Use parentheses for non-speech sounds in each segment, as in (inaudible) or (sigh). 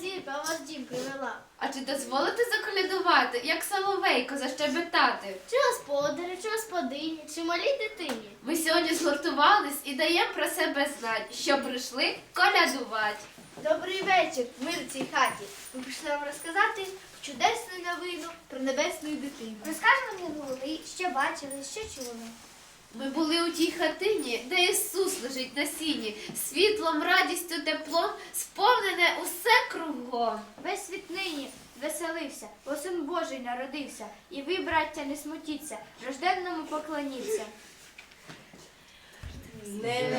зірка вас дім привела. А чи дозволите заколядувати, як соловейко защебетати? Чи господарі, чи господині, чи малій дитині? Ми сьогодні згуртувались і даємо про себе знать, що прийшли колядувати. Добрий вечір, мир цій хаті. Ми прийшли вам розказати чудесну новину про небесну дитину. Розкажемо голови, що бачили, що чули. Ми були у тій хатині, де Ісус лежить на сіні, світлом, радістю, теплом, сповнене усе кругом. Весь світ нині веселився, бо син Божий народився. І ви, браття, не смутіться, рожденному поклоніться. Браття,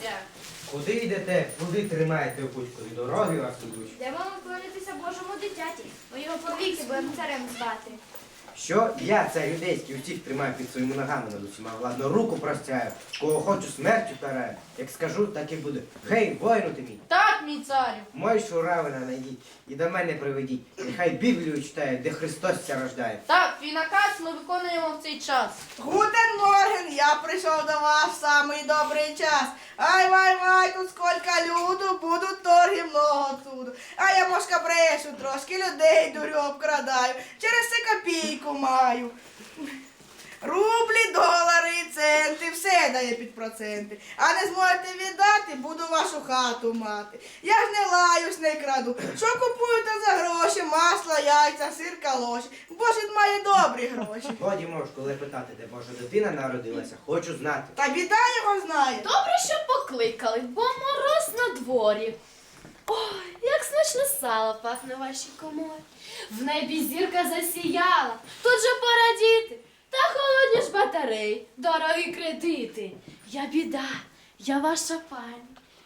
ховаймося. Куди йдете? Куди тримаєте путь? Від дороги вас ідуть? Де вам поклонитися Божому дитяті? Ми його повіки будемо царем звати. Що я, цар юдейський, усіх тримаю під своїми ногами над усіма, владно руку простяю, кого хочу смертю караю. Як скажу, так і буде. Гей, воїну ти мій, Так, мій царю. мой шуравина найдіть і до мене приведіть. Нехай Біблію читає, де Христос ся рождає. Так, твій наказ ми виконуємо в цей час. Гутен Морген, я прийшов до вас в самий добрий час. Ай вай вай, тут сколько люду, будуть торги много туду. А я мошка брешу, трошки людей дурю обкрадаю, через це копійку маю. Рублі, долари, центи, все дає під проценти. А не зможете віддати, буду вашу хату мати. Я ж не лаюсь, не краду. Що купуєте за гроші? Масло, яйця, сир, калоші. Бо ж він має добрі гроші. Годі можеш, коли питати, де Божа дитина народилася, хочу знати. Та біда його знає. Добре, що покликали, бо мороз на дворі. Ой, смачно сало пахне вашій коморі. В небі зірка засіяла, тут же порадіти. Та холодні ж батареї, дорогі кредити. Я біда, я ваша пані.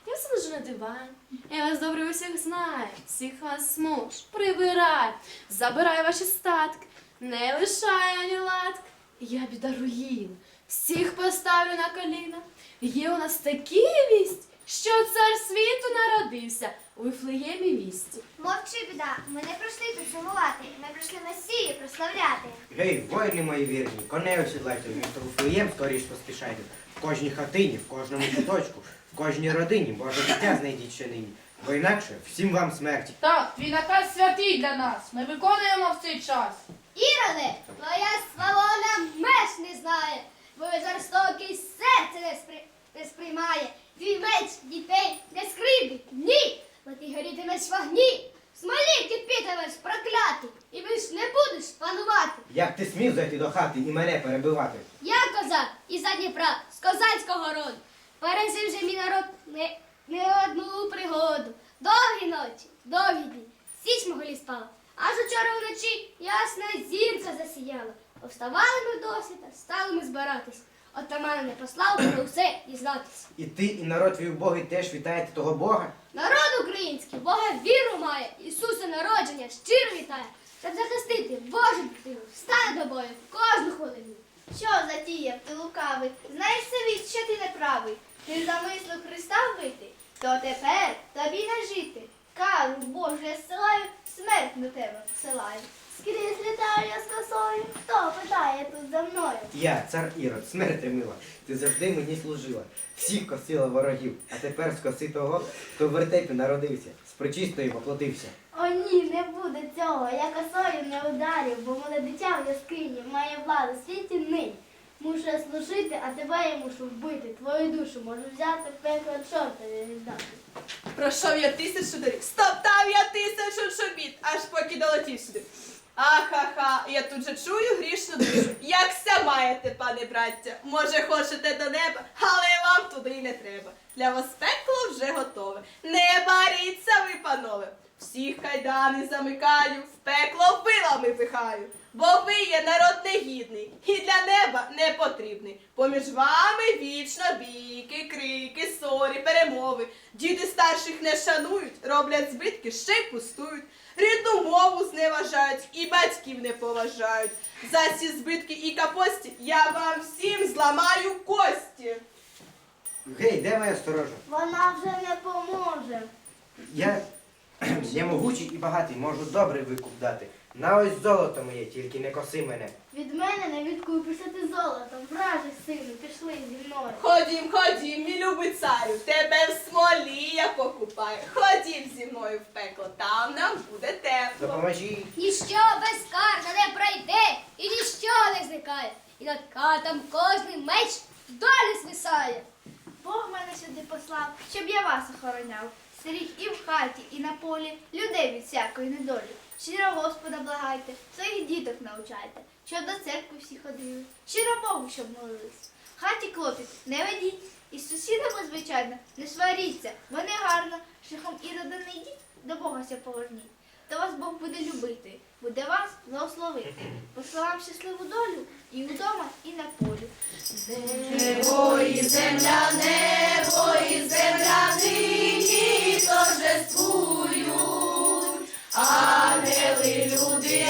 Я сиджу на дивані. Я вас добре усіх знаю, всіх вас смуж, прибираю, забираю ваші статки, не лишаю ані латки. Я біда руїн, всіх поставлю на коліна. Є у нас такі вість, що цар світу народився у Вифлеємі вісті. Мовчи, біда, ми не прийшли тут сумувати, ми прийшли Месію прославляти. Гей, воїни мої вірні, коней осідлайте, в місто Вифлеєм скоріш поспішайте. В кожній хатині, в кожному куточку, в кожній родині Боже дитя знайдіть ще нині. Бо інакше всім вам смерті. Так, твій наказ святий для нас. Ми виконуємо в цей час. Іроне, твоя сваволя меж не знає, бо жорстокий серце не, спри... не сприймає. Твій меч дітей не скривдить, ні, бо ти горітимеш в вогні, в смолі кипітимеш проклятий, і більш не будеш панувати. Як ти смів зайти до хати і мене перебивати? Я козак із Дніпра, з козацького роду. Пережив же мій народ не, не одну пригоду. Довгі ночі, довгі дні, січ могилі спала. Аж учора вночі ясна зірка засіяла. Повставали ми досвіта, стали ми збиратись. Отаман не послав про усе дізнатись. І ти, і народ твій убогий теж вітаєте того Бога? Народ український, Бога віру має, Ісуса народження щиро вітає, щоб захистити Божу дитину, стане до бою в кожну хвилину. Що затіяв ти лукавий? Знаєш собі, що ти неправий. Ти замислив Христа вбити, то тепер тобі не жити. Кару Божу я зсилаю, смерть до тебе посилаю. Скрізь літаю я з косою, хто питає тут за мною? Я, цар Ірод, смерти мила, ти завжди мені служила. Всіх косила ворогів, а тепер скоси того, хто в вертепі народився, з причистої поплатився. О ні, не буде цього. Я косою не ударю, бо мене дитя в яскині має владу в світі нині. Мушу я служити, а тебе я мушу вбити. Твою душу можу взяти пекло чорта не віддати. Пройшов я тисячу доріг, стоптав я тисячу чобіт, аж поки долетів сюди. Ахаха, я тут же чую грішну душу. Як ся маєте, пане браття? Може, хочете до неба, але вам туди й не треба. Для вас пекло вже готове. Не баріться ви, панове. Всіх кайдани замикаю, в пекло вилами пихаю. Бо ви є народ негідний і для неба не потрібний. Поміж вами вічно бійки, крики, сорі, перемови. Діти старших не шанують, роблять збитки, ще й пустують. Рідну мову зневажають і батьків не поважають. За ці збитки і капості я вам всім зламаю кості. Гей, де моя сторожа? Вона вже не поможе. Я, (clears throat) я могучий і багатий, можу добрий викуп дати. На ось золото моє, тільки не коси мене. Від мене не відкупишся ти золотом. Вражий сину, пішли зі мною. Ходім, ходім, мій любий царю, тебе в смолі я покупаю. Ходім зі мною в пекло, там нам буде тепло. Допоможіть. Ніщо безкарно не пройде, і ніщо не зникає. І над катом кожний меч долі свисає. Бог мене сюди послав, щоб я вас охороняв. Сидіть і в хаті, і на полі, людей від всякої недолі. Щиро Господа благайте, своїх діток навчайте, щоб до церкви всі ходили, щиро Богу, щоб молились. Хаті клопіт не ведіть, і з сусідами, звичайно, не сваріться, бо не гарно, шляхом і не йдіть, до Бога ся поверніть. То вас Бог буде любити, буде вас благословити. Посилам щасливу долю і вдома, і на полі. Небо і земля, небо і земля нині торжествують. Ангели, люди,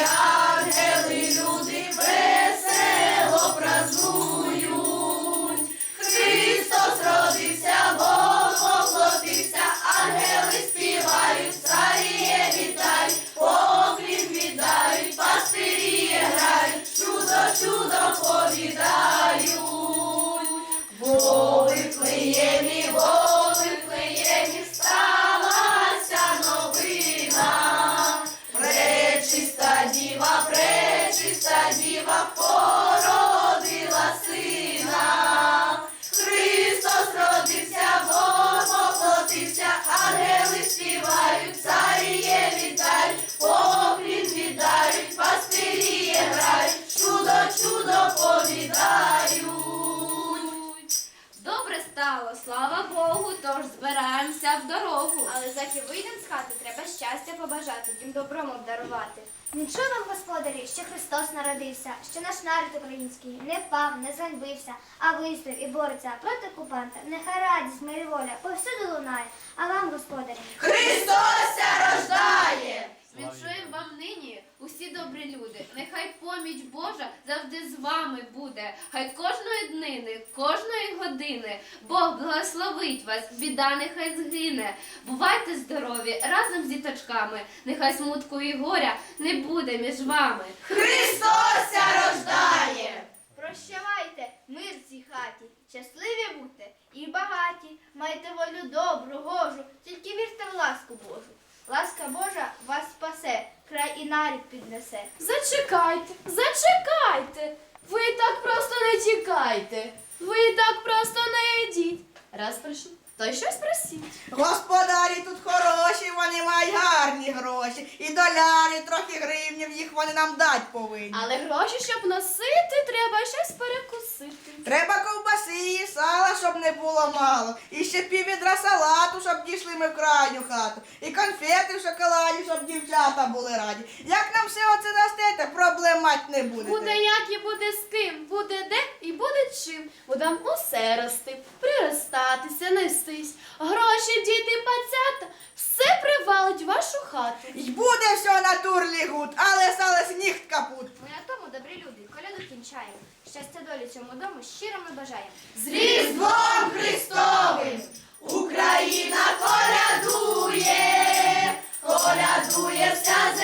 Але вийдемо з хати, треба щастя побажати, дім добром обдарувати. Не чуй вам, господарі, що Христос народився, що наш народ український не впав, не заньбився, а вистояв і бореться проти окупанта. Нехай радість, мир і воля повсюди лунає, а вам, господарі, Христос рождає! Віншуємо вам нині усі добрі люди. Нехай поміч Божа завжди з вами буде. Хай кожної днини, кожної години Бог благословить вас, біда нехай згине. Бувайте здорові разом з діточками. Нехай смутку і горя не буде між вами. Христося рождає! Прощавайте, мир цій хаті, щасливі будьте і багаті, майте волю добру, гожу, тільки вірте в ласку Божу. Ласка Божа вас спасе, край і нарід піднесе. Зачекайте, зачекайте. Ви так просто не тікайте. Ви так просто не йдіть. Раз прийшли, то й щось просіть. Господарі тут хороші, вони мають гарні гроші. І доляри, трохи гривнів, їх вони нам дать повинні. Але гроші, щоб носити, треба щось перекусити. Треба щоб не було мало. І ще піввідра салату, щоб дійшли ми в крайню хату. І конфети в шоколаді, щоб дівчата були раді. Як нам все оце дастете, проблем мать не буде. Буде як і буде з ким, буде де і буде чим. Будем усе рости, приростатися, нестись. Гроші, діти, пацята, все привалить в вашу хату. І буде все на турлі гуд, але сало сніг капут. Ми на тому, добрі люди, кінчаємо. Щастя долі цьому дому щиро ми бажаємо. З Різдвом Христовим Україна колядує, колядує вся